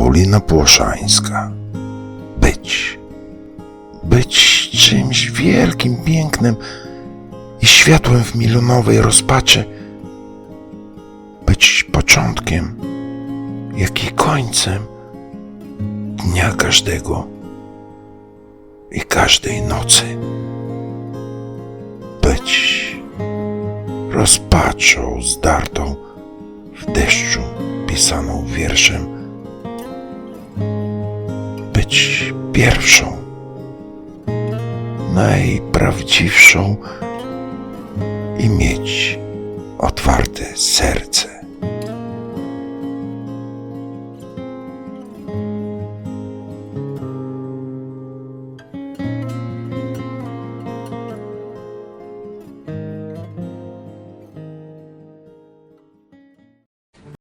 Paulina Płoszańska. Być. Być czymś wielkim, pięknym i światłem w milionowej rozpaczy. Być początkiem, jak i końcem dnia każdego i każdej nocy. Być rozpaczą zdartą w deszczu pisaną wierszem. Być pierwszą, najprawdziwszą i mieć otwarte serce.